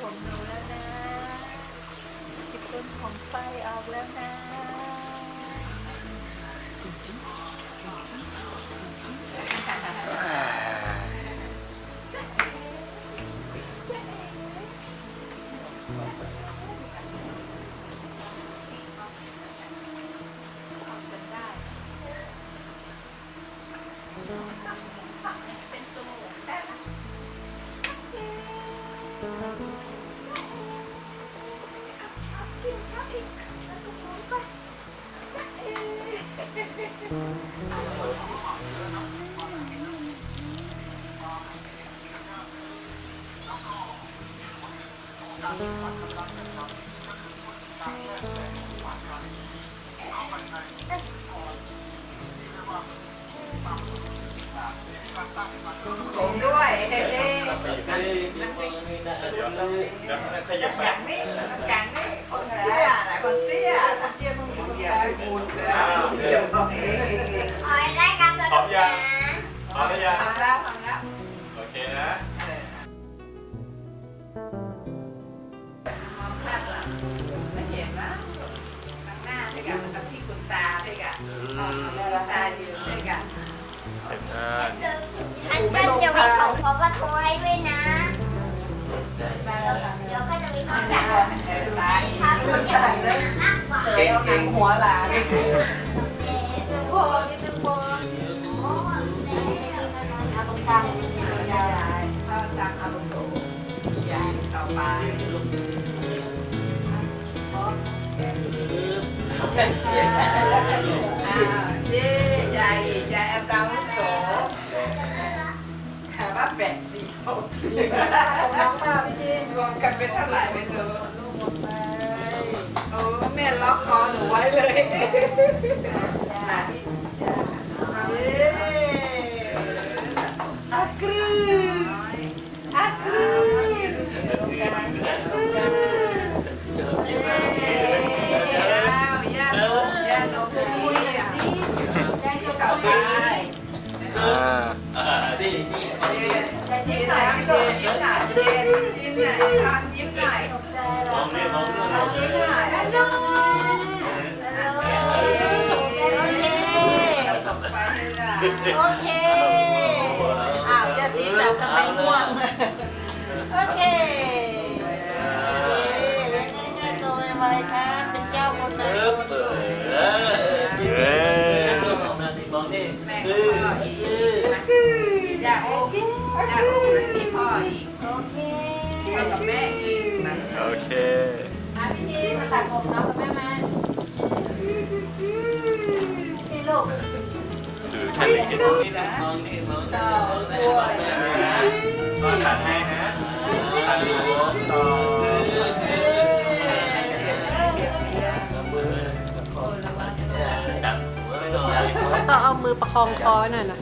ผมหนูแล้วนะจุดต้นผมไฟออกแล้วนะ ผมด้วยเฮ้เฮ้เฮ้ยนี่มึงนี่นะเดี๋ยวซื้อเดี๋ยวขยับไปจังนี่จังนี่คนเตี้ยนะคนเตี้ยคนเตี้ยต้อง คนเตี้ยบุญเลยเดี๋ยวเอาเองเองเองขอให้ได้การสนุกนะพร้อมหรือยัง ทำแล้วทำแล้วโอ นะกว่าเก่งเก่งหัวหลานโอเคพอนิดนึงพอโอ้แล้วตรงกลางยายข้าวจังอาบุโสยายต่อไปแค่เสียงอ่าเย้ยายยายอาจารย์อาวุโสถามว่าแปดสี่หกสี่ของน้องมาพี่ชินรวมกันเป็นเท่าไหร่ไม่รู้ อ้แม่ล็อกคอหนูไว้เลยเย้อักรึอักรึอักรึอ้าวย่าโนย่าโนคุยสิต่อไปอ่าอ่านี่นี่ยิ้มหน่อยยิ้มหน่อยยิ้มหน่อยยิ้มหน่อยตอนยิ้มหน่อยมองนี่อง โอเคอ้าวจะสีแบบทำไมง่วงโอเคเลี้ยงง่ายๆตัวไวๆครับ เป็นเจ้าคนไหนเออเปิดเออมองนี่มองนี่แม่คืก็ออีคือกอยากโอ้อยากโอ้มีพ่ออีกโอเคพ่อกับแม่อีกนะโอเคมาพี่ชีมาตัดผมน้องกับแม่มา ดูแค่เล็กนิดมองนี่มองนี่มองนี่ก็ตัดให้นะตัดหัวต่อต่อยต้องเอามือประคองคอไว้หน่อยนะ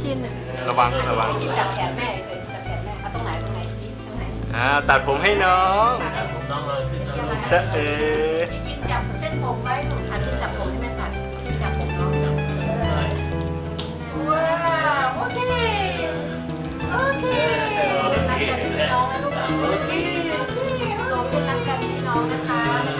มาพี่ชินระวังระวังจับแขนแม่เฉยจับแขนแม่เอาตรงไหนตรงไหนชี้ตรงไหนอ่าตัดผมให้น้องผมต้องเลยขึ้นนะลูกจะเอพี่ชิงจับเส้นผมไว้หนูอาชินจับผมให้แม่ตัดชินจับผมน้องว้าวโอเคโอเคโอเคน้องนะลูกนะโอเคโตขึ้นรักกันพี่น้องนะคะไม่ทะเลาะกัน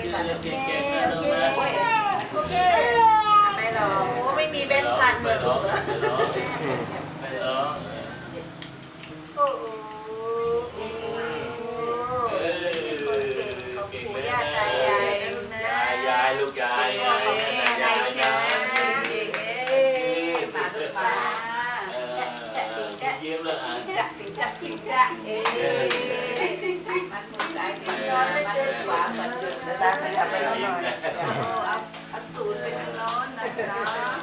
เคก่อเก่งๆนะลูกนะโอเคไม่หรอกไม่มีแบงค์พันเลไม่ยร้องไม่ร้องไม่ร้องโอ้โหเก่งเลยย่านะตายายลูกยายยายยายยายยิ้มาลูกมายิ้มแล้วอะจักจิงจักจิงจักเอ้ ขวามันมือขวามันหยุดแล้วขยับไปหน่อยเอาเอาเอาตูดไปทางโน้นนะจ๊ะ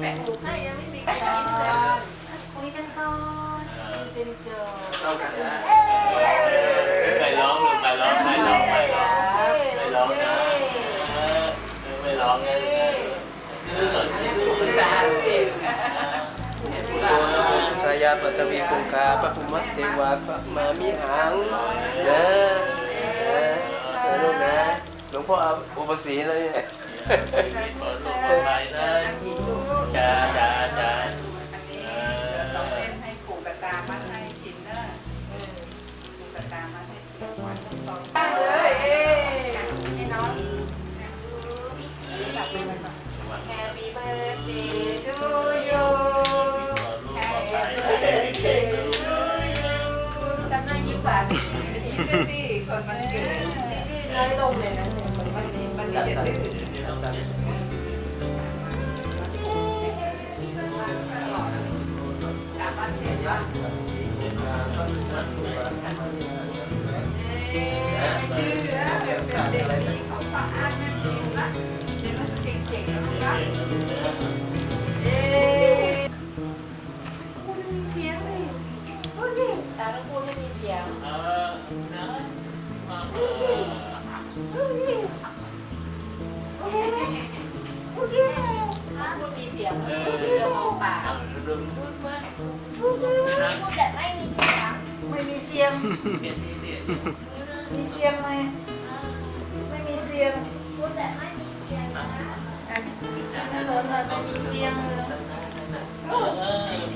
แปะหูให้ยังไม่มีใครยิ้มเลยคุยกันก่อนเป็นโจเข้ากันนะไปร้องลูกไปร้องไปร้องไปร้องไปร้องนะไปร้องนะคือเหมือนที่ดูตาเด็กชายาปัตวีคงคาปฐุมัตเทวาปมามิหังนะนะลูกนะหลวงพ่ออุปสีนะไรเนี่ย จ้าจ้าจ้าอันนี้สองเส้นให้ผูกกระตามัดให้ชิ้นเนอะผูกกระตามัดให้ชิ้นวันทั้งสองเลยเอ้ให้น้อง Happy birthday to you ทำหน้ายิ้มหวานที่คนมันเกิดน้อยลงเลยนะคนวันนี้วันนี้จะดื้อ ต เสียงเอพูดอเรื่องมองปาเอาดึงพูดมาพูดแต่ไม่มีเสียงไม่มีเสียง เปลี่ยนนี่เนี่ยมีเสียงไหมไม่มีเสียงพูดแต่ไม่มีเสียงนะอะมีเสียงนะสนเลยไม่มีเสียงเลย เออ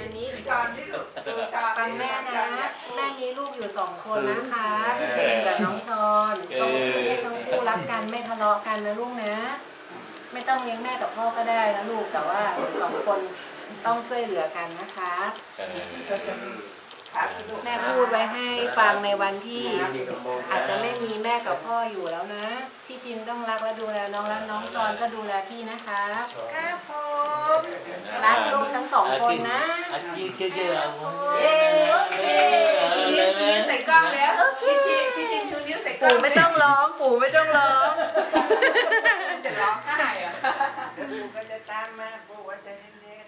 วันนี้จอนที่ลูกจอนฟังแม่นะแม่มีลูกอยู่สองคนนะคะพี่เชนกับน้องชอนต้องให้ทั้งคู่รักกันไม่ทะเลาะกันนะลูกนะ ไม่ต้องเลี้ยงแม่กับพ่อก็ได้นะลูกแต่ว่าสองคนต้องช่วยเหลือกันนะคะแม่พูดไว้ให้ฟังในวันที่ อาจจะไม่มีแม่กับพ่ออยู่แล้วนะ พี่ชินต้องรักและดูแลน้องและน้องชอนก็ดูแลพี่นะคะครับผ มรักลูกทั้งสองคนนะอาชีเยอะๆเอ๊ะเอ๊ะชูนิ้วใส่กล้องแล้วพี่ชิพี่ชิชูนิ้วใส่กล้องปู่ไม่ต้องร้องปู่ไม่ต้องร้องจะร้องไห้เหรอปู่ก็จะตามมาปู่ว่าจะเล่น